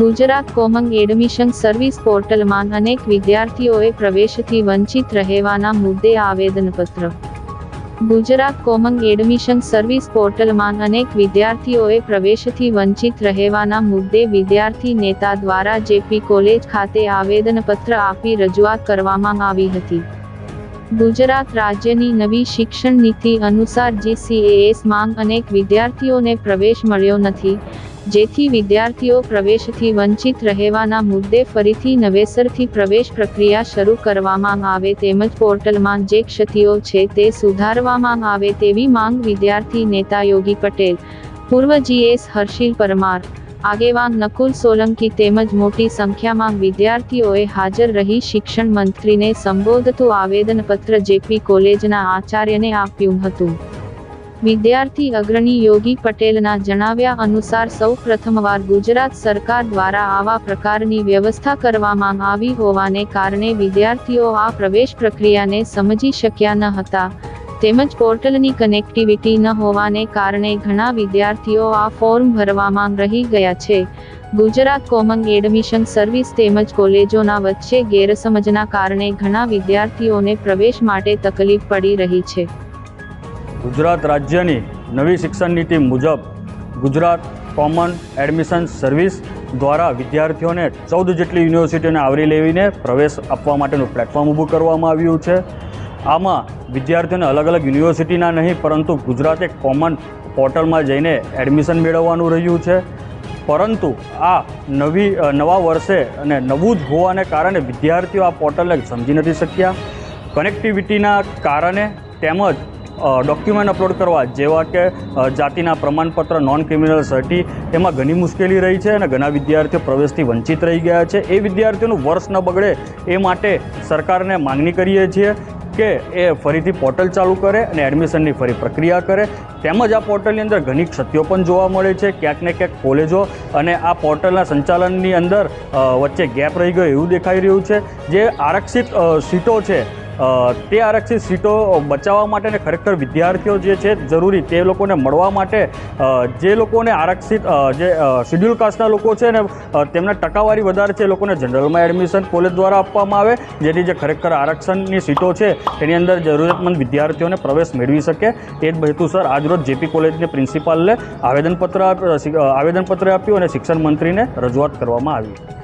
Gujarat common admission service પોર્ટલમાં અનેક વિદ્યાર્થીઓએ પ્રવેશથી વંચિત રહેવાના મુદ્દે આવેદનપત્ર. ગુજરાત કોમન એડમિશન સર્વિસ પોર્ટલમાં અનેક વિદ્યાર્થીઓએ પ્રવેશથી વંચિત રહેવાના મુદ્દે વિદ્યાર્થી નેતા દ્વારા જેપી કોલેજ ખાતે આવેદનપત્ર આપી રજૂઆત કરવામાં આવી હતી. ગુજરાત રાજ્યની નવી શિક્ષણ નીતિ અનુસાર જીસીએએસ માંગ અનેક વિદ્યાર્થીઓને પ્રવેશ મળ્યો નથી. જેથી વિદ્યાર્થીઓ પ્રવેશથી વંચિત રહેવાના મુદ્દે ફરીથી નવેસરથી પ્રવેશ પ્રક્રિયા શરૂ કરવામાં આવે તેમજ પોર્ટલમાં જે ક્ષતિઓ છે તે સુધારવામાં આવે તેવી માંગ વિદ્યાર્થી નેતા યોગી પટેલ, પૂર્વ જીએસ હર્ષિલ પરમાર આગેવાન નકુલ સોલંકી તેમજ મોટી સંખ્યામાં વિદ્યાર્થીઓએ હાજર રહી શિક્ષણ મંત્રીને સંબોધતું આવેદનપત્ર જેપી કોલેજના આચાર્યને આપ્યું હતું. વિદ્યાર્થી અગ્રણી યોગી પટેલના જણાવ્યા અનુસાર સૌ પ્રથમવાર ગુજરાત સરકાર દ્વારા આવા પ્રકારની વ્યવસ્થા કરવામાં આવી હોવાને કારણે વિદ્યાર્થીઓ આ પ્રવેશ પ્રક્રિયાને સમજી શક્યા ન હતા. તેમજ પોર્ટલની કનેક્ટિવિટી ન હોવાને કારણે ઘણા વિદ્યાર્થીઓ આ ફોર્મ ભરવામાં રહી ગયા છે. ગુજરાત કોમન એડમિશન સર્વિસ તેમજ કોલેજોના વચ્ચે ગેરસમજના કારણે ઘણા વિદ્યાર્થીઓને પ્રવેશ માટે તકલીફ પડી રહી છે. ગુજરાત રાજ્યની નવી શિક્ષણ નીતિ મુજબ ગુજરાત કોમન એડમિશન સર્વિસ દ્વારા વિદ્યાર્થીઓને ચૌદ જેટલી યુનિવર્સિટીઓને આવરી લેવીને પ્રવેશ આપવા માટેનું પ્લેટફોર્મ ઊભું કરવામાં આવ્યું છે. આમાં વિદ્યાર્થીઓને અલગ અલગ યુનિવર્સિટીના નહીં, પરંતુ ગુજરાત એક કોમન પોર્ટલમાં જઈને એડમિશન મેળવવાનું રહ્યું છે. પરંતુ આ નવી નવા વર્ષે અને નવું જ હોવાને કારણે વિદ્યાર્થીઓ આ પોર્ટલને સમજી નથી શક્યા. કનેક્ટિવિટીના કારણે તેમજ ડોક્યુમેન્ટ અપલોડ કરવા જેવા કે જાતિના પ્રમાણપત્ર નોન ક્રિમિનલ સર્ટી એમાં ઘણી મુશ્કેલી રહી છે અને ઘણા વિદ્યાર્થીઓ પ્રવેશથી વંચિત રહી ગયા છે. એ વિદ્યાર્થીઓનું વર્ષ ન બગડે એ માટે સરકારને માંગણી કરીએ છીએ. કે એ ફરીથી પોર્ટલ ચાલુ કરે અને એડમિશનની ફરી પ્રક્રિયા કરે. તેમજ આ પોર્ટલની અંદર ઘણી ક્ષતિઓ પણ જોવા મળે છે. ક્યાંક ને ક્યાંક કોલેજો અને આ પોર્ટલના સંચાલનની અંદર વચ્ચે ગેપ રહી ગયો એવું દેખાઈ રહ્યું છે. જે આરક્ષિત સીટો છે તે આરક્ષિત સીટો બચાવવા માટે ને ખરેખર વિદ્યાર્થીઓ જે છે જરૂરી તે લોકોને મળવા માટે જે લોકોને આરક્ષિત જે શિડ્યુલ કાસ્ટના લોકો છે ને તેમના ટકાવારી વધારે છે એ લોકોને જનરલમાં એડમિશન કોલેજ દ્વારા આપવામાં આવે જેથી જે ખરેખર આરક્ષણની સીટો છે તેની અંદર જરૂરિયાતમંદ વિદ્યાર્થીઓને પ્રવેશ મેળવી શકે. તે જ હેતુસર આજરોજ જેપી કોલેજની પ્રિન્સિપાલને આવેદનપત્ર આવેદનપત્ર આપ્યું અને શિક્ષણ મંત્રીને રજૂઆત કરવામાં આવી.